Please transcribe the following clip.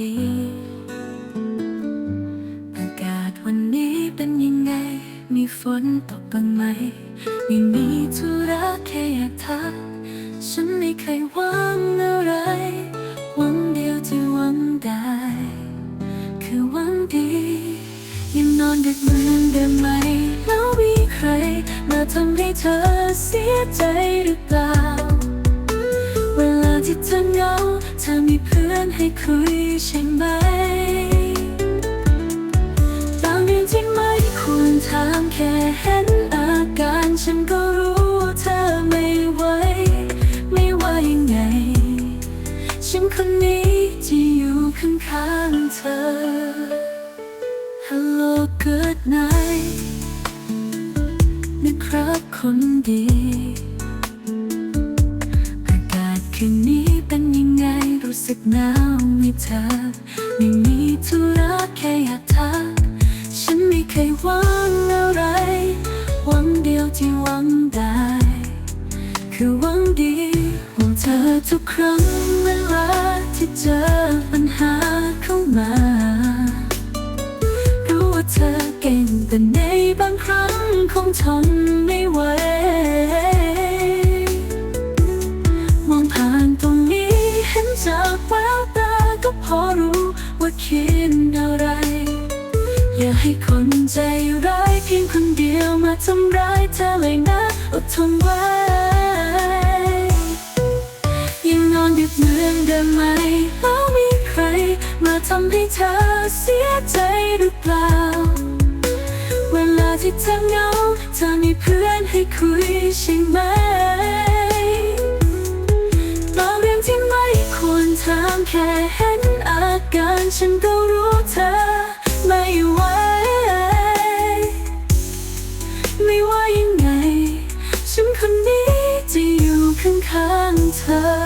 ดี อากาศวันนี้เป็นยังไง มีฝนตกบ้างไหมไม่มีธุระแค่อยากทัก ฉันไม่เคยหวังอะไร หวังเดียวที่หวังได้ คือหวังดี ยังนอนดึกเหมือนเดิมไหม แล้วมีใคร มาทำให้เธอเสียใจหรือเปล่า เธอมีเพื่อนให้คุยใช่ไหมบางเรื่องที่ไม่ควรถามแค่เห็นอาการฉันก็รู้ว่าเธอไม่ไหวไม่ว่ายังไง ฉันคนนี้จะอยู่ข้างๆเธอ Hello good night นะครับคนดี อากาศคืนนี้ สึกหนาวมีเธอ ไม่มีธุระแค่อยากทักฉันไม่เคยหวังอะไรหวังเดียวที่หวังได้ คือหวังดีห่วงเธอทุกครั้งเวลาที่เจอปัญหาเข้ามารู้ว่าเธอเก่งแต่ในบางครั้งคงทนไม่ไหว พอรู้ว่าคิดอะไร อย่าให้คนใจร้ายเพียงคนเดียวมาทำร้ายเธอเลยนะอดทนไว้ยังนอนดึกเหมือนเดิมไหมแล้วมีใคร มาทำให้เธอเสียใจหรือเปล่า เวลาที่เธอเหงาเธอมีเพื่อนให้คุยใช่ไหมบางเรื่องที่ไม่ควรถามแค่ กันอาการฉันก็รู้เธอไม่ไหวไม่ว่ายังไง ฉันคนนี้จะอยู่ข้างๆเธอ